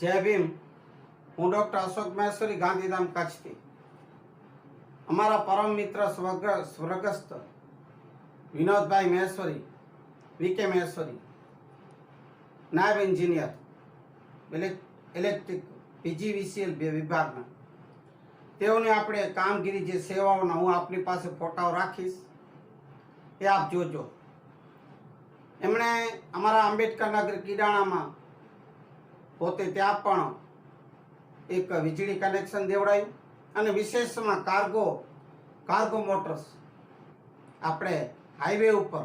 જય ભીમ. હું ડૉક્ટર અશોક મહેશ્વરી, ગાંધીધામ કચ્છથી અમારા પરમ મિત્ર સ્વર્ગ, સ્વર્ગસ્થ વિનોદભાઈ મહેશ્વરી વીકે મહેશ્વરી. નાયબ એન્જિનિયર ઇલેક્ટ્રિક પીજીવીસીએલ વિભાગના. તેઓની આપણે કામગીરી જે સેવાઓના, હું આપની પાસે ફોટાઓ રાખીશ. એ આપ જોજો. એમણે અમારા આંબેડકર નગર, કિડાણામાં પોતે ત્યાં પણ એક વીજળી કનેક્શન દેવડાયું અને વિશેષમાં કાર્ગો કાર્ગો મોટર્સ આપણે હાઈવે ઉપર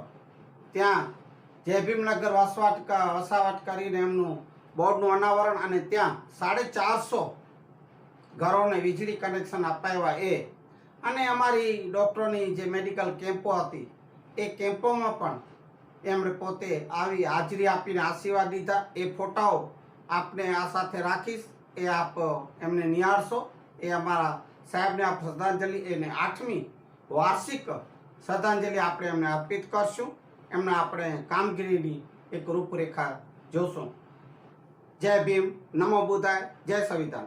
ત્યાં જય ભીમનગર વસવાટ વસાવટ કરીને એમનું બોર્ડનું અનાવરણ અને ત્યાં સાડે ચારસો ઘરોને વીજળી કનેક્શન અપાવ્યા એ. અને અમારી ડૉક્ટરોની જે મેડિકલ કેમ્પો હતી, એ કેમ્પોમાં પણ એમણે પોતે આવી હાજરી આપીને આશીર્વાદ દીધા એ ફોટાઓ આપને આ સાથે રાખીશ. એ આપ એમને નિહાળશો. એ અમારા સાહેબને આપ શ્રદ્ધાંજલિ, એને આઠમી વાર્ષિક શ્રદ્ધાંજલિ આપણે એમને અર્પિત કરશું. એમના આપણે કામગીરીની એક રૂપરેખા જોશું. જય ભીમ. નમો બુધાય જય સંવિધાન.